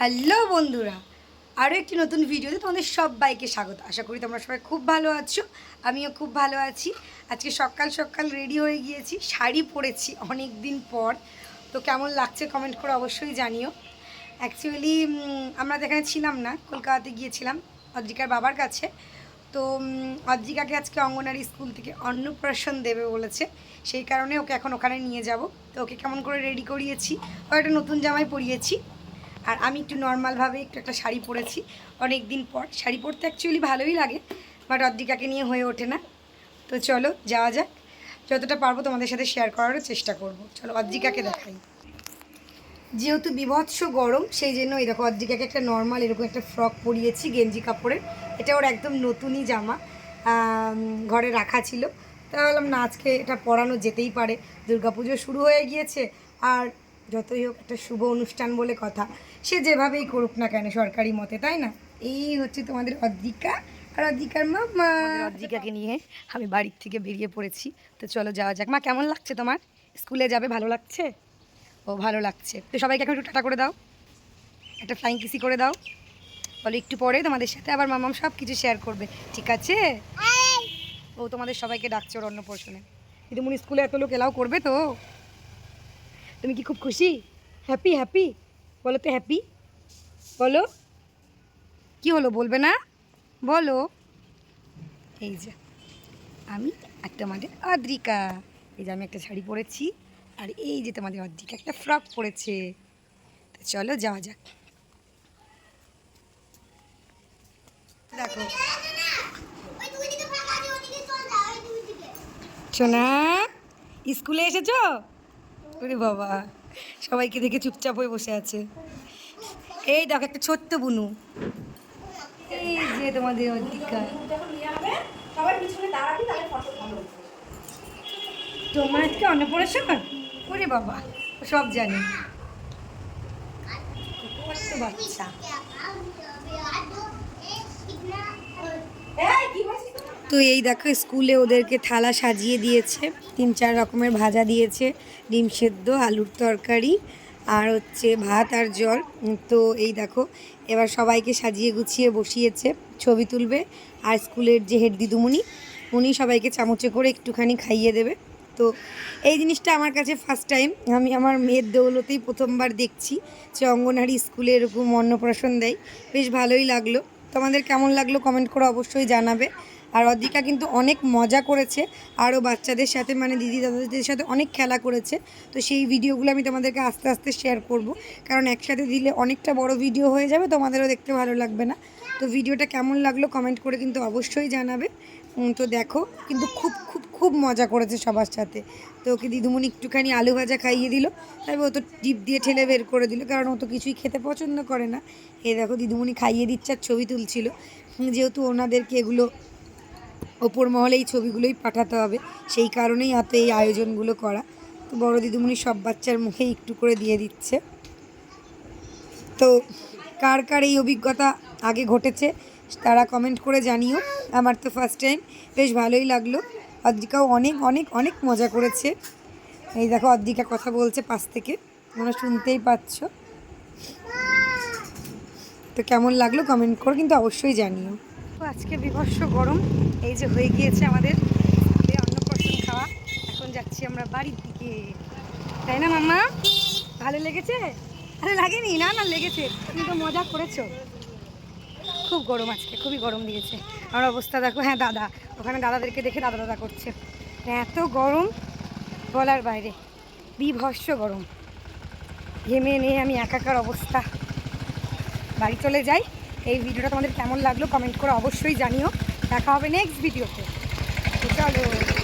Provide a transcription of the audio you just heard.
Hello বন্ধুরা আরও একটি নতুন ভিডিওতে তোমাদের সবাইকে স্বাগত। আশা করি তোমরা সবাই খুব ভালো আছো, আমিও খুব ভালো আছি। আজকে সকাল সকাল রেডি হয়ে গিয়েছি, শাড়ি পরেছি অনেক দিন পর। তো কেমন লাগছে কমেন্ট করে অবশ্যই জানিও। অ্যাকচুয়ালি আমরা যেখানে ছিলাম না, কলকাতাতে গিয়েছিলাম অদ্রিকার বাবার কাছে। তো অদ্রিকাকে আজকে অঙ্গনারী স্কুল থেকে অন্নপ্রাশন দেবে বলেছে, সেই কারণে ওকে এখন ওখানে নিয়ে যাব। তো ওকে কেমন করে রেডি করিয়েছি ও একটা নতুন জামাই পরিয়েছি। আর আমি একটু নর্মালভাবে একটু একটা শাড়ি পরেছি অনেক দিন পর। শাড়ি পরতে অ্যাকচুয়ালি ভালোই লাগে বাট অদ্রিকাকে নিয়ে হয়ে ওঠে না। তো চলো, যাওয়া যাক। যতটা পারব তোমাদের সাথে শেয়ার করারও চেষ্টা করব। চলো, অদ্রিকাকে দেখাই। যেহেতু বিভৎস গরম, সেই জন্য এই দেখো, অদ্রিকাকে একটা নর্মাল এরকম একটা ফ্রক পরিয়েছি, গেঞ্জি কাপড়ের। এটা ওর একদম নতুনই জামা ঘরে রাখা ছিল। তা বললাম না, আজকে এটা পরানো যেতেই পারে। দুর্গাপুজো শুরু হয়ে গিয়েছে, আর যতই হোক একটা শুভ অনুষ্ঠান বলে কথা সে যেভাবেই করুক না কেন সরকারি মতে তাই না? এই হচ্ছে তোমাদের অদ্রিকা আর অদ্রিকার মামা। অদ্রিকাকে নিয়ে আমি বাড়ির থেকে বেরিয়ে পড়েছি। তো চলো যাওয়া যাক। মা কেমন লাগছে তোমার? স্কুলে যাবে ভালো লাগছে? ও ভালো লাগছে। তো সবাইকে এখন একটু টাটা করে দাও। একটা ফ্লাইং কিসি করে দাও। বলো একটু পরে তোমাদের সাথে আবার মামাম সব কিছু শেয়ার করবে। ঠিক আছে? ও তোমাদের সবাইকে ডাকছে ওর অন্য পোর্শনে দিদিমণি স্কুলে এত লোক এলাও করবে তো? তুমি কি খুব খুশি? হ্যাপি হ্যাপি বলো তো হ্যাপি বলো। কি হলো বলবে না? বলো। এই যে, আমি আর তোমাদের আদ্রিকা এই যে আমি একটা শাড়ি পরেছি, আর এই যে তোমাদের অর্ধেক একটা ফ্রক পরেছে। তো চলো যাওয়া যাক। দেখো। সোনা, স্কুলে এসেছ? ওরে বাবা সবাইকে দেখে চুপচাপ হয়ে বসে আছে। এই দেখো একটা ছোট্ট বুনু। এই যে তোমাদের অধিকার। তোমার আজকে অন্নপ্রাশন ওরে বাবা সব জানি। বাচ্চা। তো এই দেখো, স্কুলে ওদেরকে থালা সাজিয়ে দিয়েছে, তিন চার রকমের ভাজা দিয়েছে, ডিম সেদ্ধ, আলুর তরকারি আর হচ্ছে ভাত আর জল। তো এই দেখো, এবার সবাইকে সাজিয়ে গুছিয়ে বসিয়েছে, ছবি তুলবে আর স্কুলের যে হেড দিদুমণি উনি সবাইকে চামচে করে একটুখানি খাইয়ে দেবে। তো এই জিনিসটা আমার কাছে ফার্স্ট টাইম আমি আমার মেয়ের দৌলতেই প্রথমবার দেখছি যে অঙ্গনওয়াড়ি স্কুলে এরকম অন্নপ্রাশন দেয়। বেশ ভালোই লাগল। তোমাদের কেমন লাগল কমেন্ট করে অবশ্যই জানাবে। আর অদ্রিকা কিন্তু অনেক মজা করেছে। আরও বাচ্চাদের সাথে মানে দিদি দাদাদের সাথে অনেক খেলা করেছে। তো সেই ভিডিওগুলো আমি তোমাদেরকে আস্তে আস্তে শেয়ার করব। কারণ একসাথে দিলে অনেকটা বড় ভিডিও হয়ে যাবে, তোমাদেরও দেখতে ভালো লাগবে না। তো ভিডিওটা কেমন লাগল কমেন্ট করে কিন্তু অবশ্যই জানাবে। তো দেখো, কিন্তু খুব খুব খুব মজা করেছে সবার সাথে। তো ওকে দিদুমণি একটুখানি আলু ভাজা খাইয়ে দিল। তারপর ও তো ডিপ দিয়ে ঠেলে বের করে দিল, কারণ ও তো কিছুই খেতে পছন্দ করে না। এ দেখো, দিদুমণি খাইয়ে দিচ্ছে আর ছবি তুলছিল। যেহেতু ওনাদেরকে এগুলো ওপর মহলে এই ছবিগুলোই পাঠাতে হবে। সেই কারণেই এত এই আয়োজনগুলো করা। তো বড় দিদিমণি সব বাচ্চার মুখে একটু করে দিয়ে দিচ্ছে। তো কার কার এই অভিজ্ঞতা আগে ঘটেছে তারা কমেন্ট করে জানিও। আমার তো ফার্স্ট টাইম বেশ ভালোই লাগল। অদ্রিকাও অনেক অনেক অনেক মজা করেছে। এই দেখো অদ্রিকা কথা বলছে পাশ থেকে। তোমরা শুনতেই পাচ্ছ। তো কেমন লাগল কমেন্ট করো, কিন্তু অবশ্যই জানিও। আজকে বিভৎস গরম। এই যে হয়ে গিয়েছে আমাদের অন্নপ্রাশন খাওয়া। এখন যাচ্ছি আমরা বাড়ির দিকে। তাই না, মাম্মা? ভালো লেগেছে? আরে লাগেনি? না না, লেগেছে। তুমি তো মজা করেছ। খুব গরম আজকে, খুবই গরম দিয়েছে। আমার অবস্থা দেখো হ্যাঁ দাদা। ওখানে দাদাদেরকে দেখে দাদা দাদা করছে। এত গরম, বলার বাইরে। বিভৎস গরম। ঘেমে নিয়ে আমি একাকার অবস্থা। বাড়ি চলে যাই। এই ভিডিওটা তোমাদের কেমন লাগল কমেন্ট করে অবশ্যই জানিও। দেখা হবে নেক্সট ভিডিওতে চলো।